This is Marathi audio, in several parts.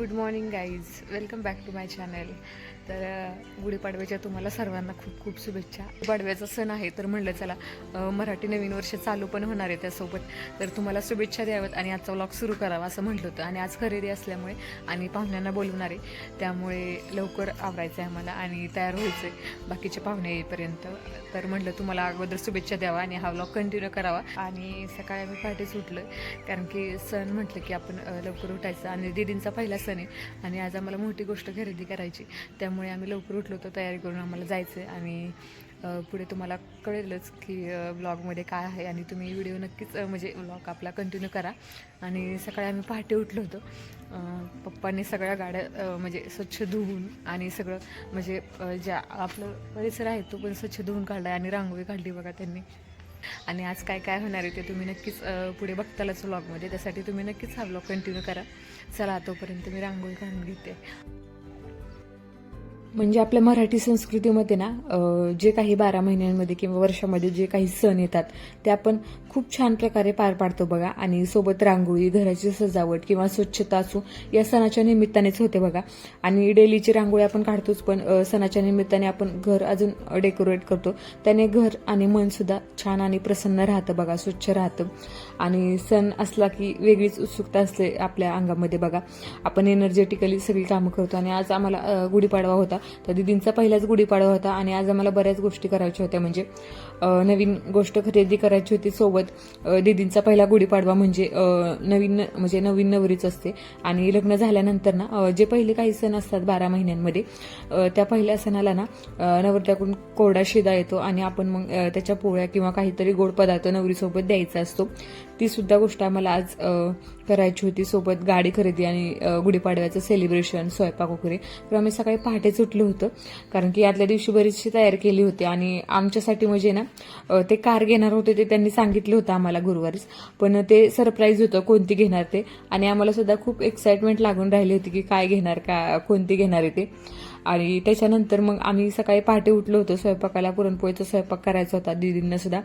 good morning guys. Welcome back to my channel. तर गुढीपाडव्याच्या तुम्हाला सर्वांना खूप खूप शुभेच्छा. पाडव्याचा सण आहे तर म्हणलं चला मराठी नवीन वर्ष चालू पण होणार आहे त्यासोबत. तर तुम्हाला शुभेच्छा द्याव्यात आणि आजचा व्लॉग सुरू करावा असं म्हटलं होतं. आणि आज खरेदी असल्यामुळे आणि पाहुण्यांना बोलवणार आहे. त्यामुळे लवकर आवरायचं आहे आम्हाला आणि तयार व्हायचं आहे बाकीचे पाहुणे येईपर्यंत. तर म्हटलं तुम्हाला अगोदर शुभेच्छा द्यावा आणि हा व्लॉग कंटिन्यू करावा. आणि सकाळी आम्ही पहाटेच उठलं कारण की सण म्हटलं की आपण लवकर उठायचं. आणि दीदींचा पहिला सण आहे. आणि आज आम्हाला मोठी गोष्ट खरेदी करायची. त्या त्यामुळे आम्ही लवकर उठलो होतो तयारी करून आम्हाला जायचं आहे आणि पुढे तुम्हाला कळेलच की ब्लॉगमध्ये काय आहे. आणि तुम्ही व्हिडिओ नक्कीच म्हणजे ब्लॉग आपला कंटिन्यू करा. आणि सकाळी आम्ही पहाटे उठलो होतो. पप्पांनी सगळ्या गाड्या म्हणजे स्वच्छ धुवून आणि सगळं म्हणजे ज्या आपलं परिसर आहे तो पण स्वच्छ धुवून काढला आणि रांगोळी काढली बघा त्यांनी. आणि आज काय काय होणार आहे ते तुम्ही नक्कीच पुढे बघतालच व्लॉगमध्ये त्यासाठी तुम्ही नक्कीच हा ब्लॉग कंटिन्यू करा. चला तोपर्यंत मी रांगोळी काढून घेते. म्हणजे आपल्या मराठी संस्कृतीमध्ये ना जे काही बारा महिन्यांमध्ये किंवा वर्षामध्ये जे काही सण येतात ते आपण खूप छान प्रकारे पार पाडतो बघा. आणि सोबत रांगोळी घराची सजावट किंवा स्वच्छता असो या सणाच्या निमित्तानेच होते बघा. आणि डेलीची रांगोळी आपण काढतोच पण सणाच्या निमित्ताने आपण घर अजून डेकोरेट करतो. त्याने घर आणि मनसुद्धा छान आणि प्रसन्न राहतं बघा स्वच्छ राहतं. आणि सण असला की वेगळीच उत्सुकता असते आपल्या अंगामध्ये. बघा आपण एनर्जेटिकली सगळी कामं करतो आणि आज आम्हाला गुढीपाडवा होता. तर दिदींचा पहिलाच गुढीपाडवा होता आणि आज आम्हाला बऱ्याच गोष्टी करायच्या होत्या. म्हणजे नवीन गोष्ट खरेदी करायची होती सोबत. दिदींचा पहिला गुढीपाडवा म्हणजे नवीन म्हणजे नवीन नवरीच असते. आणि लग्न झाल्यानंतर ना जे पहिले काही सण असतात बारा महिन्यांमध्ये त्या पहिल्या सणाला ना नवरत्याकडून कोरडा शिदा येतो आणि आपण मग त्याच्या पोळ्या किंवा काहीतरी गोड पदार्थ नवरीसोबत द्यायचा असतो. ती सुद्धा गोष्ट आम्हाला आज करायची होती. सोबत गाडी खरेदी आणि गुढीपाडव्याचं सेलिब्रेशन स्वयंपाक वगैरे. तर आम्ही सकाळी पहाटेच उठलो होतं. कारण की यातल्या दिवशी बरीचशी तयारी केली होती. आणि आमच्यासाठी म्हणजे ना ते कार घेणार होते ते त्यांनी सांगितलं होतं आम्हाला गुरुवारीच. पण ते सरप्राईज होतं कोणती घेणार ते. आणि आम्हाला सुद्धा खूप एक्साइटमेंट लागून राहिली होती की काय घेणार का कोणती घेणार आहे ते. आणि त्याच्यानंतर मग आम्ही सकाळी पहाटे उठलो होतो स्वयंपाकाला पुरणपोळीचा स्वयंपाक करायचा होता. दिदींना सुद्धा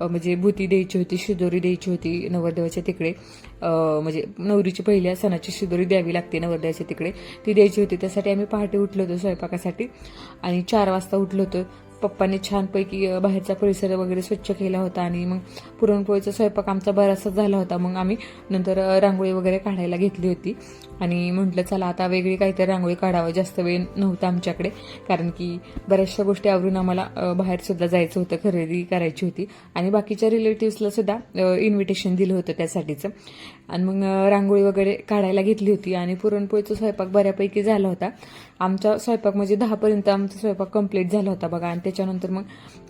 म्हणजे भूती द्यायची होती शिदोरी द्यायची होती नवरदेवाच्या तिकडे. म्हणजे नवरीची पहिल्या सणाची शिदोरी द्यावी लागते नवरदेवाच्या तिकडे. ती द्यायची होती त्यासाठी आम्ही पहाटे उठलो होतो स्वयंपाकासाठी. आणि चार वाजता उठलो होतो. पप्पाने छानपैकी बाहेरचा परिसर वगैरे स्वच्छ केला होता आणि मग पुरणपोळीचा स्वयंपाक आमचा बराचसा झाला होता. मग आम्ही नंतर रांगोळी वगैरे काढायला घेतली होती. आणि म्हटलं चला आता वेगळी काहीतरी रांगोळी काढावं. जास्त वेळ नव्हता आमच्याकडे. कारण की बऱ्याचशा गोष्टी आवरून आम्हाला बाहेरसुद्धा जायचं होतं खरेदी करायची होती. आणि बाकीच्या रिलेटिव्सला सुद्धा इन्व्हिटेशन दिलं होतं त्यासाठीचं. आणि मग रांगोळी वगैरे काढायला घेतली होती. आणि पुरणपोळीचा स्वयंपाक बऱ्यापैकी झाला होता. आमचा स्वयंपाक म्हणजे दहापर्यंत आमचा स्वयंपाक कंप्लीट झाला होता बघा. आणि त्याच्यानंतर मग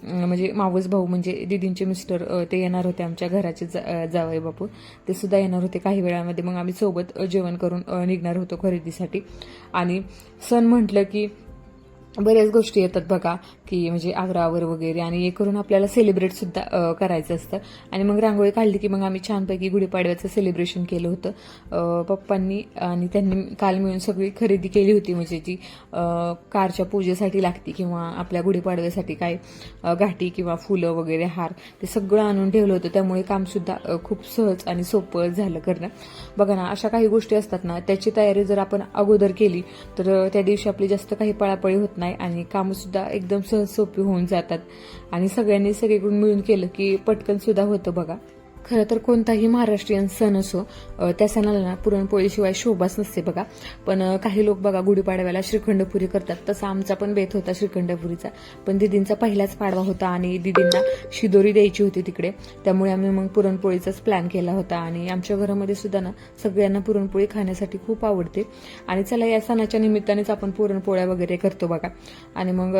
म्हणजे मावस भाऊ म्हणजे दिदींचे मिस्टर ते येणार होते आमच्या घराचे जा- जावई बापू. ते सुद्धा येणार होते काही वेळामध्ये. मग आम्ही सोबत जेवण करून निघणार होतो खरेदीसाठी. आणि सण म्हटलं की बऱ्याच गोष्टी येतात बघा की म्हणजे आवरावर वगैरे आणि हे करून आपल्याला सेलिब्रेट सुद्धा करायचं असतं. आणि मग रांगोळी काढली की मग आम्ही छानपैकी गुढीपाडव्याचं सेलिब्रेशन केलं होतं. पप्पांनी आणि त्यांनी काल मिळून सगळी खरेदी केली होती म्हणजे जी कारच्या पूजेसाठी लागती किंवा आपल्या गुढीपाडव्यासाठी काय घाटी किंवा फुलं वगैरे हार ते सगळं आणून ठेवलं होतं. त्यामुळे कामसुद्धा खूप सहज आणि सोपं झालं करणं. बघा ना अशा काही गोष्टी असतात ना त्याची तयारी जर आपण अगोदर केली तर त्या दिवशी आपली जास्त काही पळापळी होत नाही आणि कामंसुद्धा एकदम सहज सोपी होऊन जातात. आणि सगळ्यांनी सगळीकडून मिळून केलं की पटकनसुद्धा होतं बघा. खरं तर कोणताही महाराष्ट्रीयन सण असो त्या सणाला ना पुरणपोळीशिवाय शोभाच नसते बघा. पण काही लोक बघा गुढीपाडव्याला श्रीखंडपुरी करतात. तसा आमचा पण बेत होता श्रीखंडपुरीचा. पण दिदींचा पहिलाच पाडवा होता आणि दिदींना शिदोरी द्यायची होती तिकडे. त्यामुळे आम्ही मग पुरणपोळीचाच प्लॅन केला होता. आणि आमच्या घरामध्ये सुद्धा ना सगळ्यांना पुरणपोळी खाण्यासाठी खूप आवडते. आणि चला या सणाच्या निमित्तानेच आपण पुरणपोळ्या वगैरे करतो बघा. आणि मग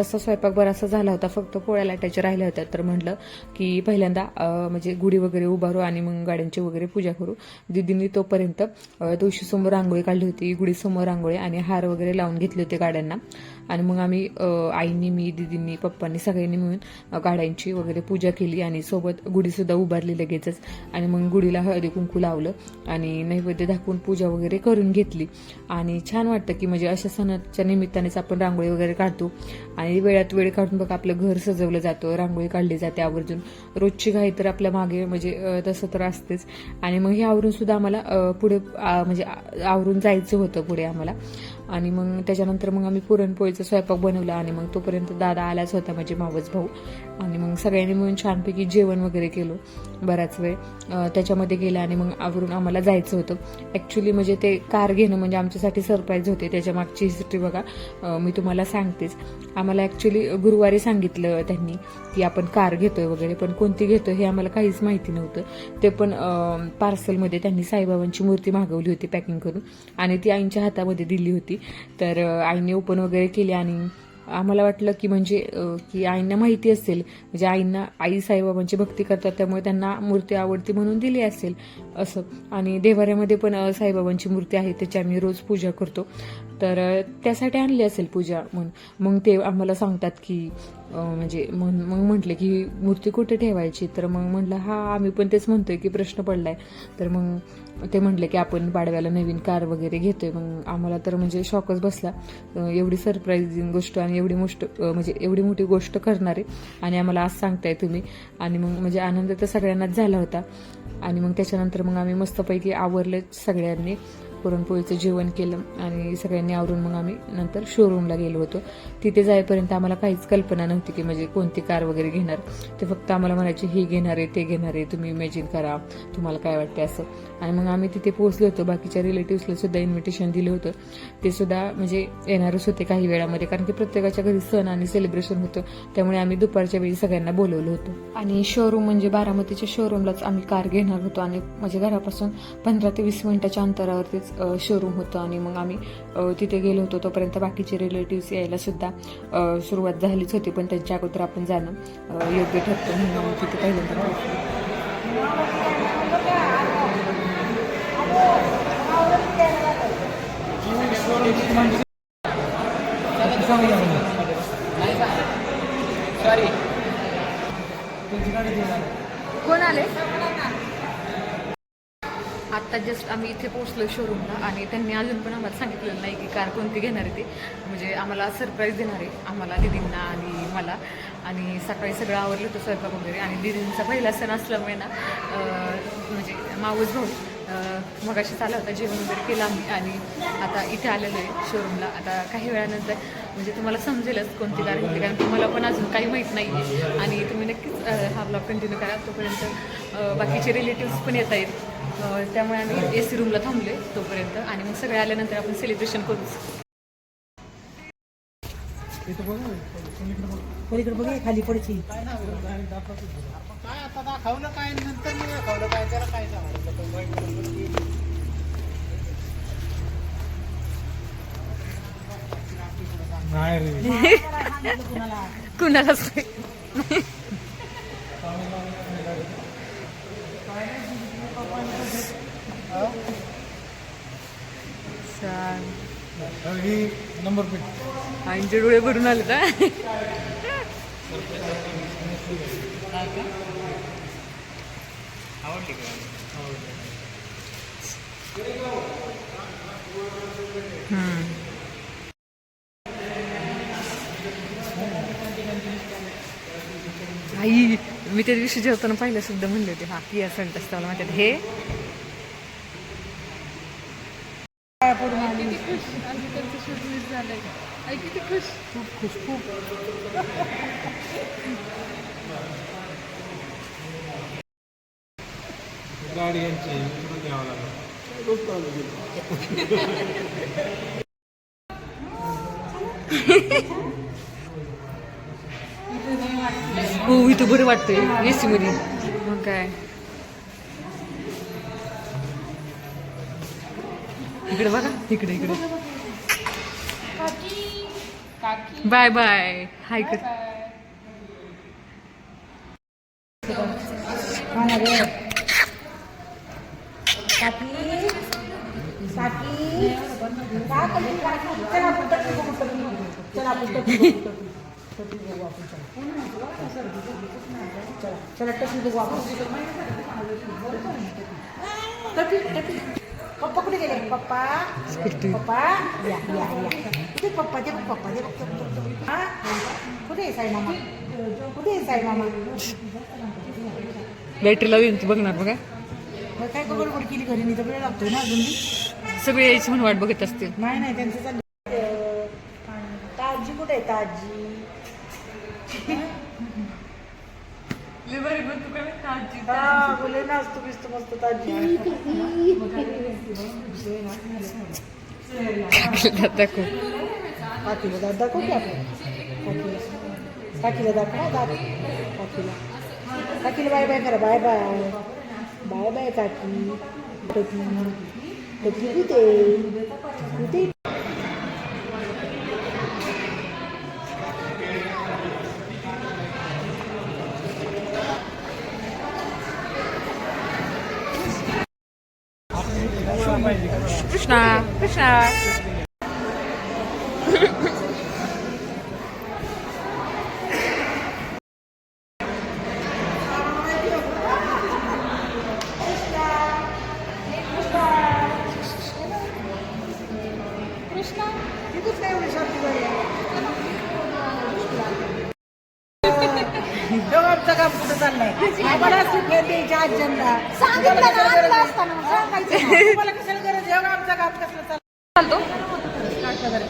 तसा स्वयंपाक बराचसा झाला होता. फक्त पोळ्या लाटायच्या राहिल्या होत्या. तर म्हटलं की पहिल्यांदा म्हणजे गुढी गुढी वगैरे उभारू आणि मग गाड्यांची वगैरे पूजा करू. दिदींनी तोपर्यंत तुळशीसमोर रांगोळी काढली होती गुढीसमोर रांगोळी आणि हार वगैरे लावून घेतले होते गाड्यांना. आणि मग आम्ही आईनी मी दिदींनी पप्पांनी सगळ्यांनी मिळून गाड्यांची वगैरे पूजा केली आणि सोबत गुढीसुद्धा उभारली लगेचच. आणि मग गुढीला हळदी कुंकू लावलं आणि नैवेद्य दाखवून पूजा वगैरे करून घेतली. आणि छान वाटतं की म्हणजे अशा सणाच्या निमित्तानेच आपण रांगोळी वगैरे काढतो. आणि वेळात वेळ काढून बघ आपलं घर सजवलं जातं रांगोळी काढली जाते आवर्जून. रोजची घाई तर आपल्या मागे मागे म्हणजे तसं तर असतेच. आणि मग हे आवरून सुद्धा आम्हाला पुढे म्हणजे आवरून जायचं होतं पुढे आम्हाला. आणि मग त्याच्यानंतर मग आम्ही पुरणपोळीचा स्वयंपाक बनवला आणि मग तोपर्यंत दादा आलाच होता माझे मावस भाऊ. आणि मग सगळ्यांनी मिळून छानपैकी जेवण वगैरे केलं बराच वेळ. त्याच्यामध्ये गेलं आणि मग आवरून आम्हाला जायचं होतं. ॲक्च्युली म्हणजे ते कार घेणं म्हणजे आमच्यासाठी सरप्राईज होते. त्याच्या मागची हिस्ट्री बघा. मी तुम्हाला सांगतेच. आम्हाला ॲक्च्युली गुरुवारी सांगितलं त्यांनी की आपण कार घेतोय वगैरे पण कोणती घेतोय हे आम्हाला काहीच माहिती नव्हतं. ते पण पार्सलमध्ये त्यांनी साईबाबांची मूर्ती मागवली होती पॅकिंग करून आणि ती आईंच्या हातामध्ये दिली होती. तर आईने ओपन वगैरे केली आणि आम्हाला वाटलं की म्हणजे की आईंना माहिती असेल. म्हणजे आईंना आई साईबाबांची भक्ती करतात त्यामुळे त्यांना मूर्ती आवडती म्हणून दिली असेल असं. आणि देवाऱ्यामध्ये पण साईबाबांची मूर्ती आहे त्याची आम्ही रोज पूजा करतो. तर त्यासाठी आणली असेल पूजा म्हणून. मग ते आम्हाला सांगतात की म्हणजे मग मग म्हटले की ही मूर्ती कुठे ठेवायची? तर मग म्हटलं हा आम्ही पण तेच म्हणतोय की प्रश्न पडलाय. तर मग ते म्हटले की आपण पाडव्याला नवीन कार वगैरे घेतोय. मग आम्हाला तर म्हणजे शॉकच बसला. एवढी सरप्राईझिंग गोष्ट आणि एवढी मोष्ट म्हणजे एवढी मोठी गोष्ट करणारे. आणि आम्हाला आज सांगताय तुम्ही. आणि मग म्हणजे आनंद तर सगळ्यांनाच झाला होता. आणि मग त्याच्यानंतर मग आम्ही मस्तपैकी आवरले सगळ्यांनी. पुरणपोळीचं जेवण केलं आणि सगळ्यांनी आवरून मग आम्ही नंतर शोरूमला गेलो होतो. तिथे जाईपर्यंत आम्हाला काहीच कल्पना नव्हती की म्हणजे कोणती कार वगैरे घेणार. ते फक्त आम्हाला म्हणायचे हे घेणार आहे ते घेणार आहे तुम्ही इमॅजिन करा तुम्हाला काय वाटते असं. आणि मग आम्ही तिथे पोहोचलो होतो. बाकीच्या रिलेटिव्सला सुद्धा इन्व्हिटेशन दिलं होतं. ते सुद्धा म्हणजे येणारच होते काही वेळामध्ये कारण की प्रत्येकाच्या घरी सण आणि सेलिब्रेशन होतं. त्यामुळे आम्ही दुपारच्या वेळी सगळ्यांना बोलवलं होतं. आणि शोरूम म्हणजे बारामतीच्या शोरूमलाच आम्ही कार घेणार होतो. आणि माझ्या घरापासून पंधरा ते वीस मिनिटाच्या अंतरावरतीच शोरूम होतं आणि मग आम्ही तिथे गेलो होतो. तोपर्यंत बाकीचे रिलेटिव्स यायला सुद्धा अ, सुरुवात झालीच होती. पण त्यांच्या अगोदर आपण जाणं योग्य ठरतं म्हणून तिथे पहिल्यांदा. कोण आले? जस्ट आम्ही इथे पोहोचलो शोरूमला आणि त्यांनी अजून पण आम्हाला सांगितलेलं नाही की कार कोणती घेणार आहे ते. म्हणजे आम्हाला सरप्राईज देणार आहे आम्हाला दिदींना आणि मला. आणि सकाळी सगळं आवरलं होतं स्वयंपाक वगैरे आणि दिदींचा पहिला सण असल्यामुळे ना म्हणजे मावस भाऊ मग मगाशीच आला होता जेवण वगैरे केलं आम्ही आणि आता इथे आलेलो आहे शोरूमला आता काही वेळानंतर म्हणजे तुम्हाला समजेलच कोणती कार घेतली कारण तुम्हाला पण अजून काही माहीत नाही. आहे आणि तुम्ही नक्कीच हा ब्लॉग कंटिन्यू करा तोपर्यंत बाकीचे रिलेटिव्स पण येत आहेत त्यामुळे आम्ही ए सी रूमला थांबलोय तोपर्यंत. आणि मग सगळे आल्यानंतर आपण सेलिब्रेशन करूच पलीकडे बघ खाली पडची काय आता दाखवलं काय नंतर मी दाखवलं काय त्याला काय सांगायचं नाही. कुणालाच ही नंबर प्लेट आईचे डोळे भरून आले का? आई मी त्या दिवशी जेवताना पाहिलं सुद्धा म्हणले होते हा किया सेंटस त्याला म्हणतात हे. गाडी यांची इकडून घ्यावं लागलं हो इथं बरं वाटतंय एसी मध्ये मग काय इकडे बघा इकडे इकडे. Bye bye. हाय कर चला टपी बघू आपण पप्पा कुठे गेले? पप्पा? पप्पा? या या या. कुठे पप्पा? बघ पप्पा. हा? कुठे आहे साई मामा? कुठे आहे साई मामा? बॅटरी लावून तू बघणार बघा. मग काय गडबड केली घरी? नाही तर वेळ लागतोय ना अजून. सगळे यायची म्हणून वाट बघत असतील. नाही नाही त्यांचं चाललं ताजी कुठे आहे ताजी? हा बोले ना असतो बिस्त मस्त ताजी दाखव काकीला दात दाखव की आपण काकीला काकीला दाखव दात काकीला काकीला बाय बाय करा बाय बाय बाय बाय काकी टकी टकी कुठे कुठे कृष्णा आमचं काम चाललंय आम्हाला असली फेर द्यायची आज्यांना सांगितलं तुम्हाला कशाला गरज आहे? एवढं आमचं काम कसलं पगार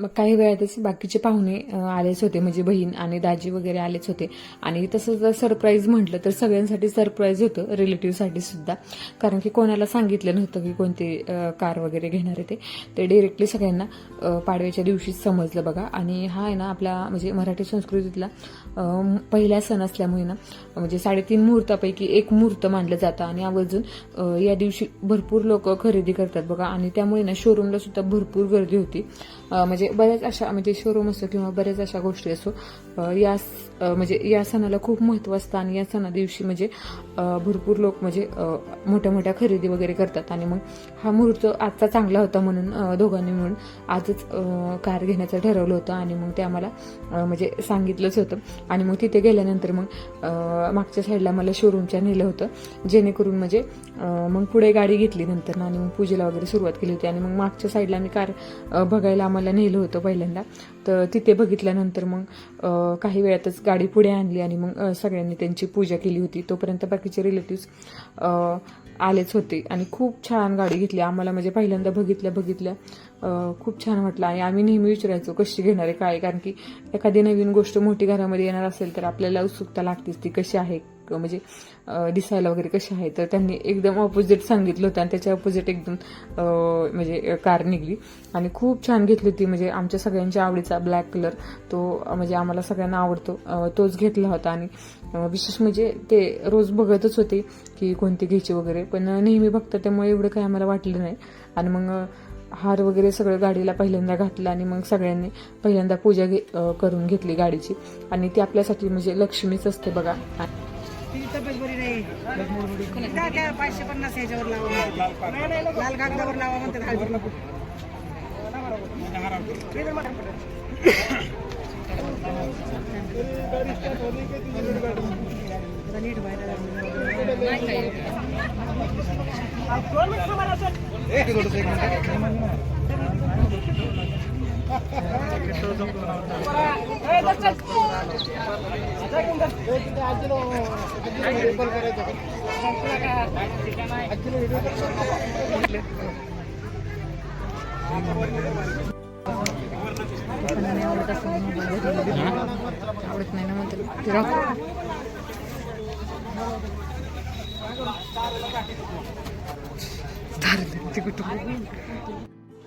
मग काही वेळातच बाकीचे पाहुणे आलेच होते. म्हणजे बहीण आणि दाजी वगैरे आलेच होते. आणि तसं जर सरप्राईज म्हटलं तर सगळ्यांसाठी सरप्राईज होतं रिलेटिव्हसाठी सुद्धा. कारण की कोणाला सांगितलं नव्हतं की कोणते कार वगैरे घेणार आहे ते. ते डिरेक्टली सगळ्यांना पाडव्याच्या दिवशीच समजलं बघा. आणि हा आहे ना आपला म्हणजे मराठी संस्कृतीतला पहिला सण असल्यामुळे ना म्हणजे साडेतीन मुहूर्तापैकी एक मुहूर्त मानलं जातं. आणि आवर्जून या दिवशी भरपूर लोक खरेदी करतात बघा. आणि त्यामुळे ना शोरूमला सुद्धा भरपूर गर्दी होती. म्हणजे बऱ्याच अशा म्हणजे शोरूम असो किंवा बऱ्याच अशा गोष्टी असो या स- म्हणजे या सणाला खूप महत्त्व असतं आणि या सणा दिवशी म्हणजे भरपूर लोक म्हणजे मोठ्या मोठ्या खरेदी वगैरे करतात आणि मग हा मुहूर्त आजचा चांगला होता म्हणून दोघांनी मिळून आजच कार घेण्याचं ठरवलं होतं आणि मग ते आम्हाला म्हणजे सांगितलंच होतं. आणि मग तिथे गेल्यानंतर मग मागच्या साईडला मला शोरूमच्या नेलं होतं जेणेकरून म्हणजे मग पुढे गाडी घेतली नंतर आणि मग पूजेला वगैरे सुरुवात केली होती. आणि मग मागच्या साईडला मी कार बघायला आम्हाला आम्हाला नेलं होतं पहिल्यांदा. तर तिथे बघितल्यानंतर मग काही वेळातच गाडी पुढे आणली आणि मग सगळ्यांनी त्यांची पूजा केली होती. तोपर्यंत बाकीचे रिलेटिव्स आलेच होते आणि खूप छान गाडी घेतली. आम्हाला म्हणजे पहिल्यांदा बघितल्या बघितल्या खूप छान वाटलं. आणि आम्ही नेहमी विचारायचो कशी घेणार आहे काय? कारण की एखादी नवीन गोष्ट मोठी घरामध्ये येणार असेल तर आपल्याला उत्सुकता लागतेच. ती कशी आहे म्हणजे दिसायला वगैरे कशी आहे? तर त्यांनी एकदम ऑपोजिट सांगितलं होतं आणि त्याच्या ऑपोजिट एकदम म्हणजे कार निघली. आणि खूप छान घेतली होती म्हणजे आमच्या सगळ्यांच्या आवडीचा ब्लॅक कलर तो म्हणजे आम्हाला सगळ्यांना आवडतो. तोच घेतला होता. आणि विशेष म्हणजे ते रोज बघतच होते की कोणती घ्यायची वगैरे. पण नेहमी बघतात त्यामुळे एवढं काही आम्हाला वाटलं नाही. आणि मग हार वगैरे सगळं गाडीला पहिल्यांदा घातलं आणि मग सगळ्यांनी पहिल्यांदा पूजा घे- करून घेतली गाडीची. आणि ती आपल्यासाठी म्हणजे लक्ष्मीच असते बघा तिची तब्येत बरी नाही काय काय पाचशे पन्नास याच्यावर लावा लाल कागदावर लावा म्हणतात हळदी नको आवडत नाही ना म्हणतात ते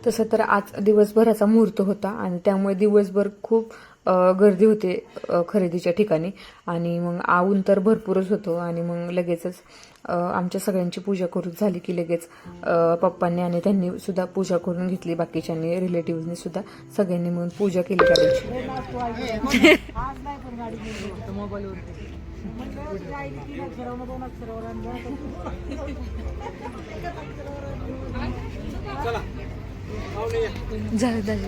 तसं तर आज दिवसभराचा मुहूर्त होता आणि त्यामुळे दिवसभर खूप गर्दी होते खरेदीच्या ठिकाणी. आणि मग आऊन तर भरपूरच होतो आणि मग लगेचच आमच्या सगळ्यांची पूजा करून झाली की लगेच अ, पप्पांनी आणि त्यांनी सुद्धा पूजा करून घेतली. बाकीच्यांनी रिलेटिव्हनी सुद्धा सगळ्यांनी मिळून पूजा केली गाडीची झालं झालं.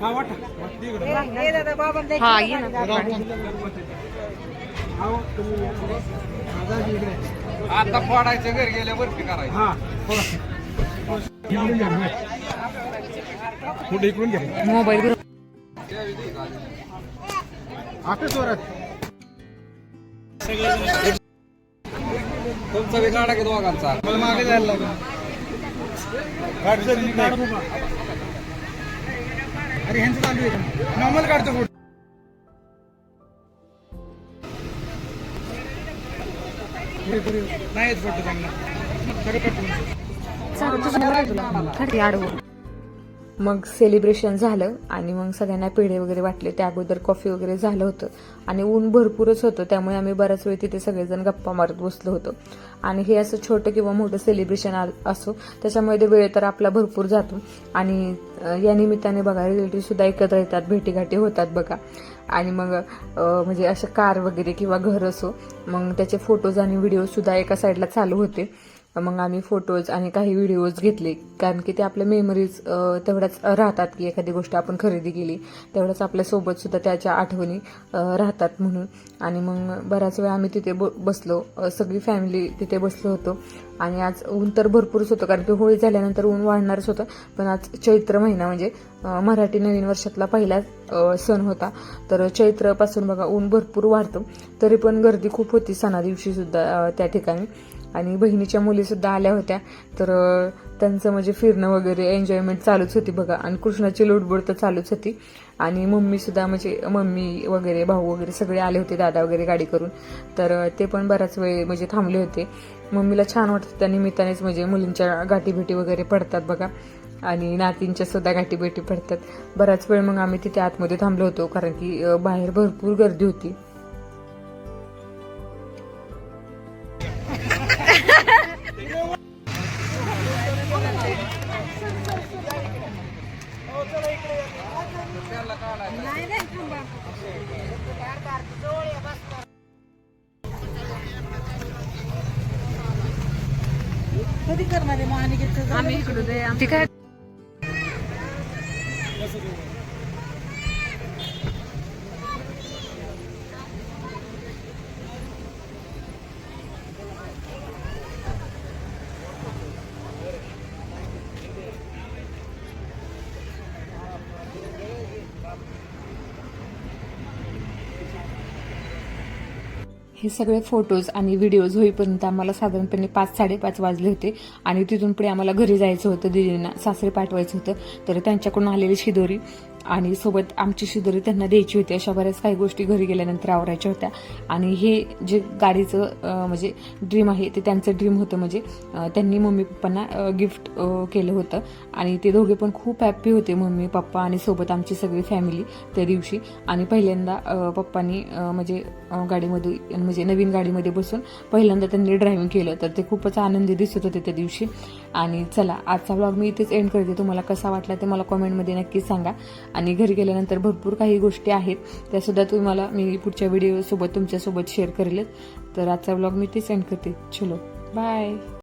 हा वाटा तिकडे हे दादा बाबांना हा, ये ना. आहो तुम्ही या. हा, जा इकडे. आता फोडायचं घर गेल्यावरती करायचं हा. कुठे इकडून घ्या मोबाईल आता जोरात तुमचा दोघांचा मला मागे जायला लागलं. अरे ह्यांचं चालू आहे नॉर्मल काढतो फोटो. नाही फोटो त्यांना. खरं पाठवून मग सेलिब्रेशन झालं आणि मग सगळ्यांना पेढे वगैरे वाटले. त्या अगोदर कॉफी वगैरे झालं होतं. आणि ऊन भरपूरच होतं. त्यामुळे आम्ही बराच वेळ तिथे सगळेजण गप्पा मारत बसलो होतो. आणि हे असं छोटं किंवा मोठं सेलिब्रेशन असो त्याच्यामुळे ते वेळ तर आपला भरपूर जातो. आणि या निमित्ताने बघा रिलेटिव्हसुद्धा एकत्र येतात भेटीगाठी होतात बघा. आणि मग म्हणजे असं कार वगैरे किंवा घर असो मग त्याचे फोटोज आणि व्हिडिओसुद्धा एका साईडला चालू होते. मग आम्ही फोटोज आणि काही व्हिडिओज घेतले. कारण की ते आपल्या मेमरीज तेवढ्याच राहतात की एखादी गोष्ट आपण खरेदी केली तेवढ्याच आपल्यासोबत सुद्धा त्याच्या आठवणी राहतात म्हणून. आणि मग बऱ्याच वेळा आम्ही तिथे ब- बसलो. सगळी फॅमिली तिथे बसलो होतो. आणि आज ऊन तर भरपूरच होतं कारण की होळी झाल्यानंतर ऊन वाढणारच होतं. पण आज चैत्र महिना म्हणजे मराठी नवीन वर्षातला पहिला सण होता. तर चैत्रपासून बघा ऊन भरपूर वाढतं. तरी पण गर्दी खूप होती सणा त्या ठिकाणी. आणि बहिणीच्या मुलीसुद्धा आल्या होत्या. तर त्यांचं म्हणजे फिरणं वगैरे एन्जॉयमेंट चालूच होती बघा. आणि कृष्णाची लुडबुड तर चालूच होती. आणि मम्मीसुद्धा म्हणजे मम्मी वगैरे भाऊ वगैरे सगळे आले होते दादा वगैरे गाडी करून. तर ते पण बराच वेळ म्हणजे थांबले होते. मम्मीला छान वाटतं त्या निमित्तानेच म्हणजे मुलींच्या गाठीभेटी वगैरे पडतात बघा. आणि नातींच्या सुद्धा गाठीभेटी पडतात. बराच वेळ मग आम्ही तिथे आतमध्ये थांबलो होतो कारण की बाहेर भरपूर गर्दी होती. Gracias. हे सगळे फोटोज आणि व्हिडिओज होईपर्यंत आम्हाला साधारणपणे पाच साडेपाच वाजले होते. आणि तिथून पुढे आम्हाला घरी जायचं होतं दिदींना सासरे पाठवायचं होतं. तर त्यांच्याकडून आलेली शिदोरी. आणि सोबत आमची शिदोरी त्यांना द्यायची होती. अशा बऱ्याच काही गोष्टी घरी गेल्यानंतर आवरायच्या होत्या. आणि हे जे गाडीचं म्हणजे ड्रीम आहे ते त्यांचं ड्रीम होतं. म्हणजे त्यांनी मम्मी पप्पांना गिफ्ट केलं होतं. आणि ते दोघे पण खूप हॅप्पी होते मम्मी पप्पा आणि सोबत आमची सगळी फॅमिली त्या दिवशी. आणि पहिल्यांदा पप्पांनी म्हणजे गाडीमध्ये म्हणजे नवीन गाडीमध्ये बसून पहिल्यांदा त्यांनी ड्रायव्हिंग केलं. तर ते खूपच आनंदी दिसत होते त्या दिवशी. आणि चला आजचा ब्लॉग मी इथेच एंड करते. तुम्हाला कसा वाटला ते मला कॉमेंटमध्ये नक्की सांगा. आणि घरी गेल्यानंतर भरपूर काही गोष्टी आहेत. त्यासुद्धा तुम्हाला मी पुढच्या व्हिडिओसोबत तुमच्यासोबत शेअर करेलच. तर आजचा ब्लॉग मी इथेच एंड करते. चलो बाय